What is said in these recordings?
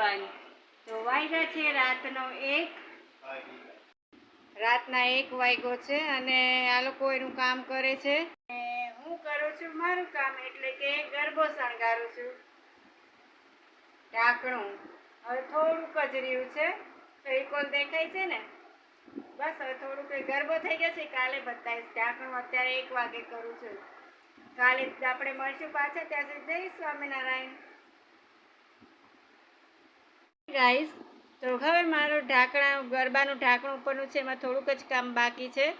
One તો વાગ્યા છે રાતનો એક. રાતના એક વાગ્યો છે અને આ લોકો એનું કામ કરે છે. હું કરું છું મારું કામ એટલે કે ગરબો શણગારું છું. ઢાંકણું. હવે થોડુંક જ રહ્યું છે. ફેકોલ દેખાય છે ને? બસ હવે થોડુંક ગરબો થઈ ગયો છે. કાલે બતાવીશ ઢાંકણું અત્યારે એક વાગે કરું છું. કાલે આપણે મળશું પાછા. ત્યાં સુધી જય સ્વામિનારાયણ. ગાઈસ તો હવે મારું ઢાંકણા, ગરબાનું ઢાંકણું ઉપરનું છે, એમાં થોડુંક જ કામ બાકી છે.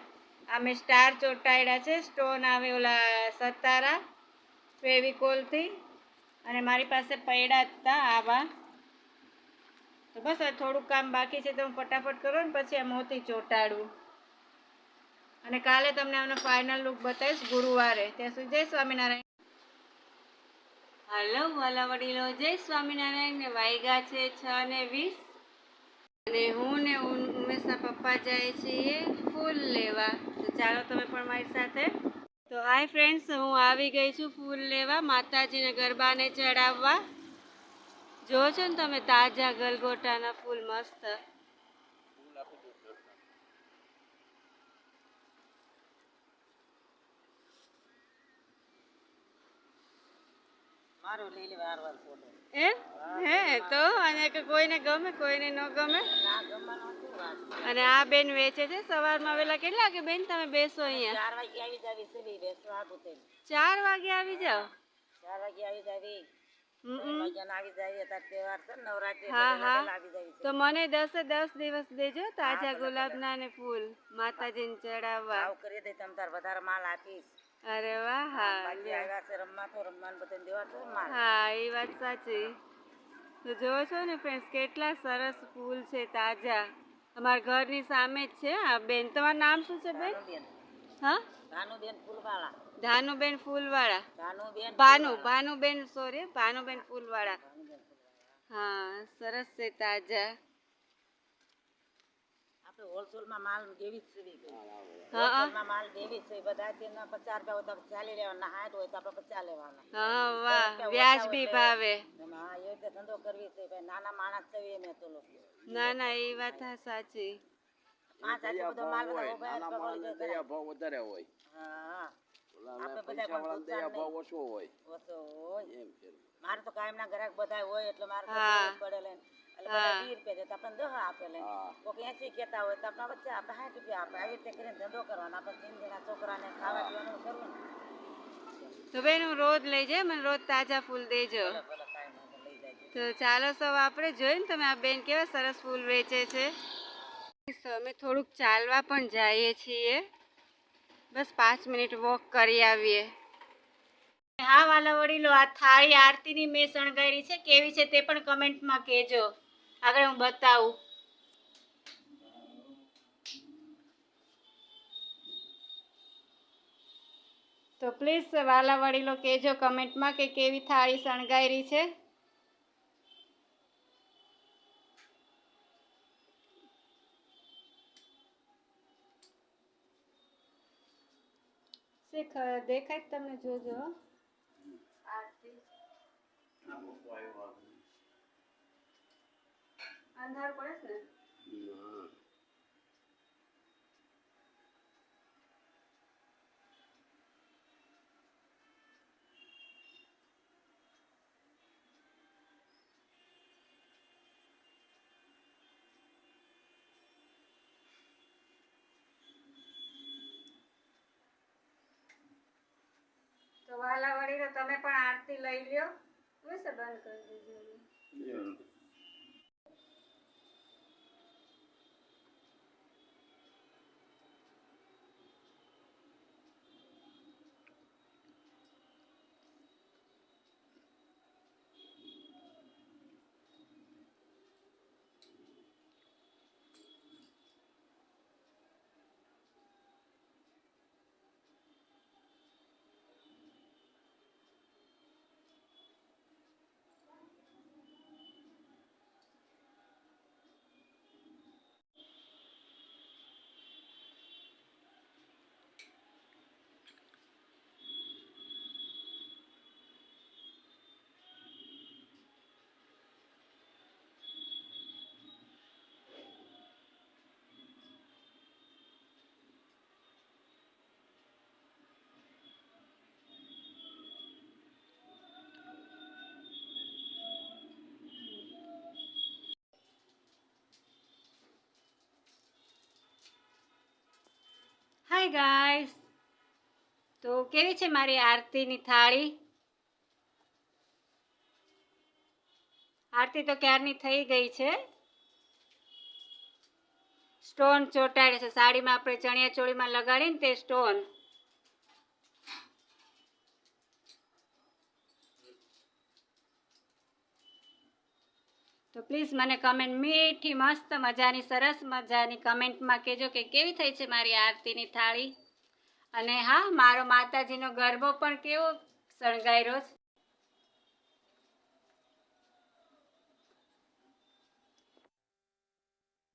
આ મેં સ્ટાર ચોંટાડ્યા છે, સ્ટોન આવે ઓલા સતારા ફેવિકોલથી. અને મારી પાસે પૈડા હતા, આવા. તો બસ હવે થોડુંક કામ બાકી છે, તો હું ફટાફટ કરું ને પછી આ મોતી ચોંટાડું. અને કાલે તમને આનો ફાઇનલ લુક બતાવીશ, ગુરુવારે. ત્યાં સુધી જય સ્વામિનારાયણ. હલો, વાલા વડીલો, જય સ્વામિનારાયણ ને વાયગા છે છ ને વીસ. અને હું ને ઉમેશના પપ્પા જાય છીએ ફૂલ લેવા. તો ચાલો તમે પણ મારી સાથે. તો હાય ફ્રેન્ડ્સ, હું આવી ગઈ છું ફૂલ લેવા માતાજીને ગરબાને ચડાવવા. જો છો ને તમે તાજા ગલગોટાના ફૂલ મસ્ત. એમ હે? તો અને કોઈને ગમે કોઈને ન ગમે? ના ગમવાનો શું વાત અને આ બેન વેચે છે? સવારમાં વેલા કેટલા વાગે બેન તમે બેસો અહીંયા? ચાર વાગે આવી જાવી ચાર વાગે આવી જાવી. તો મને દસે દસ દિવસ દેજો તાજા ગુલાબના ને ફૂલ માતાજીને ચડાવવા. આવ કરી દે તમ તાર વધારે માલ આપીશ. અરે વાહ હા આવ્યા છે રમવા તો રમવાનું બધાને દેવા તો હા એ વાત સાચી. તો જોવો છો ને ફ્રેન્ડ્સ કેટલા સરસ ફૂલ છે તાજા. અમારા ઘરની સામે જ છે આ બેન. તમારું નામ શું છે બેન? ભાનુબેન હા? ભાનુબેન ફૂલવાળા. ધાનુબેન ફૂલવાળા. ભાનુબેન ભાનુ ભાનુબેન સોરી ભાનુબેન ફૂલવાળા. ફૂલવાળા. હા સરસ છે તાજા. હોલસેલમાં માલ દેવી જ છે બી. હા હા હોલસેલમાં માલ દેવી છે. બધા તેના પચાસ રૂપિયા હોય તો કાયમ ચાલી લેવાના સાઠ હોય તો આપણે પચાસ લેવાના. હા વાહ વ્યાજબી ભાવે. હા એ રીતે ધંધો કરવી છે ભાઈ નાના માણસ છે મેં તો ના ના એ વાત સાચી. પાંચ આજે બધો માલ બધા ઊભા જ પકડી જાય ખરા. ભાવ વધારે હોય. હા. હા આપણે બધા પૈસાવાળાને પણ દયા ભાવ ઓછો હોય. ઓછો હોય. મારે તો કાયમના ગ્રાહક બધા હોય એટલે મારે પડે લઈને. બધા વીસ રૂપિયા દેતા આપણે દહ આપે લઈને હા. કોઈક એસી કહેતા હોય તો આપણા વચ્ચે આપણે સાઠ રૂપિયા આપે. આવી રીતે કરીને ધંધો કરવાનો. આપણે જણા છોકરાને ખાવા પીવાનું કરવું તો બેન હું રોજ લઈ જાય મને રોજ તાજા ફૂલ દેજો. ભલે ભલે કાંઈ વાંધો લઈ જાય. તો ચાલો સૌ આપણે જોઈને તમે આ બેન કેવા સરસ ફૂલ વેચે છે. તો અમે થોડુંક ચાલવા પણ જઈએ છીએ. બસ પાંચ મિનિટ વોક કરી આવીએ. હા વાલા વડીલો આ થાળી આરતીની મેં શણગારી છે. કેવી છે તે પણ કમેન્ટમાં કહેજો. આગળ હું બતાવું. તો પ્લીઝ વાલા વડીલો કહેજો કમેન્ટમાં કે કેવી થાળી શણગાયરી છે. શીખ દેખાય તમે તમને જોજો આરતી. અંધાર પડે છે ને? તો વાલા વળી તમે પણ આરતી લઈ લ્યો. વિશે બંધ કરી દેજો હાય ગાઈસ તો કેવી છે મારી આરતીની થાળી? આરતી તો ક્યારની થઈ ગઈ છે? સ્ટોન ચોંટાડે છે. સાડીમાં આપણે ચણિયા ચોળીમાં લગાડીને તે સ્ટોન તો પ્લીઝ મને કમેન્ટ મીઠી મસ્ત મજાની, સરસ મજાની કમેન્ટમાં કહેજો કે કેવી થઈ છે મારી આરતીની થાળી? અને હા, મારો માતાજીનો ગરબો પણ કેવો શણગાયરો છે?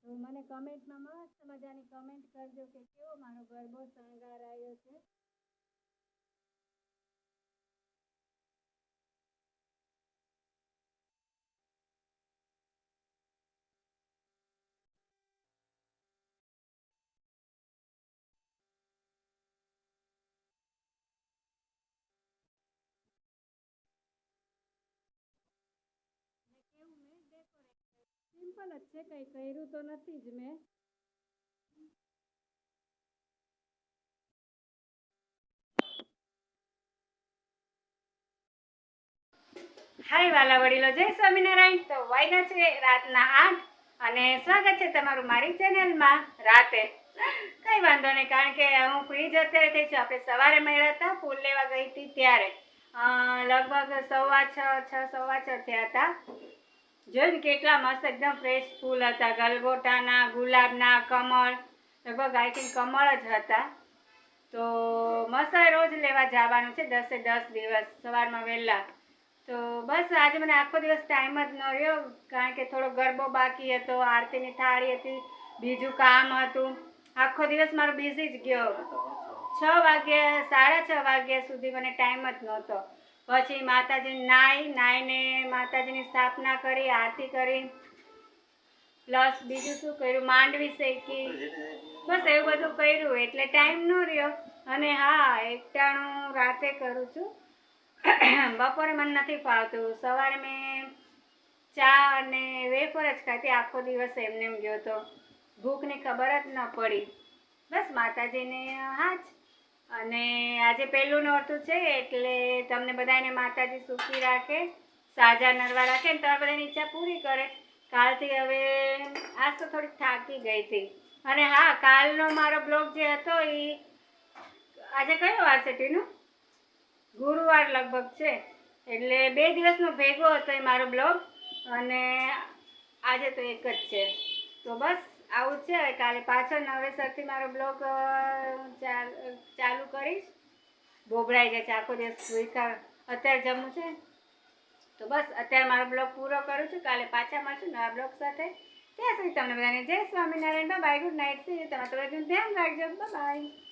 મને કમેન્ટમાં મસ્ત મજાની કમેન્ટ કરજો કે કેવો મારો ગરબો શણગારાયો છે. સિમ્પલ જ છે, કંઈ કર્યું તો નથી જ મેં. હાય વાલા વડીલો, જય સ્વામિનારાયણ. તો વાયદા છે રાતના આઠ અને સ્વાગત છે તમારું મારી ચેનલમાં રાતે. કઈ વાંધો નહીં, કારણ કે હું ફ્રી જ અત્યારે થઈ છું. આપણે સવારે મળ્યા હતા, ફૂલ લેવા ગઈ હતી ત્યારે. લગભગ સવા છ છ, સવા છ થયા હતા. જોયું ને કેટલા મસ્ત એકદમ ફ્રેશ ફૂલ હતા. ગલગોટાના, ગુલાબના, કમળ. લગભગ આઈ થિંક કમળ જ હતા. તો મસ્ત રોજ લેવા જવાનું છે, દસે દસ દિવસ. સવારમાં વહેલા. તો બસ આજે મને આખો દિવસ ટાઈમ જ ન રહ્યો, કારણ કે થોડો ગરબો બાકી હતો, આરતીની થાળી હતી, બીજું કામ હતું. આખો દિવસ મારો બિઝી જ ગયો. છ વાગ્યા, સાડા છ વાગ્યા સુધી મને ટાઈમ જ નહોતો. પછી માતાજી નાઈ, નાઈને માતાજીની સ્થાપના કરી, આરતી કરી. પ્લસ બીજું શું કર્યું? માંડવી શેકી. બસ એવું બધું કર્યું. એટલે ટાઈમ ન રહ્યો. અને હા, એકટાણું રાતે કરું છું. બપોરે મને નથી ફાવતું. સવારે મેં ચા અને વેફર જ ખાતી આખો દિવસ એમને એમ ગયો તો. ભૂખની ખબર જ ન પડી. બસ માતાજીને હા જ. અને આજે પહેલું નોરતું છે, એટલે તમને બધાને માતાજી સુખી રાખે, સાજા નરવા રાખે ને તમારા બધાની ઈચ્છા પૂરી કરે. કાલથી હવે, આજ તો થોડીક થાકી ગઈ હતી. અને હા, કાલનો મારો બ્લોગ જે હતો એ, આજે કયો વાર છે, ટીનું? ગુરુવાર લગભગ છે. એટલે બે દિવસનો ભેગો હતો એ મારો બ્લોગ, અને આજે તો એક જ છે. તો બસ આવું છે. કાલે પાછળ નવેસરથી મારો બ્લોગ ચાલુ કરીશ. ભોભળાઈ જાય છે આખો દિવસ સુઈકા અત્યારે જમવું છે. તો બસ, અત્યારે મારો બ્લોગ પૂરો કરું છું. કાલે પાછા મળશું નવા બ્લોગ સાથે. ત્યાં સુધી તમને બધાને જય Swaminarayan. Bye good night. C તમારે તો ધ્યાન રાખજો. બાય.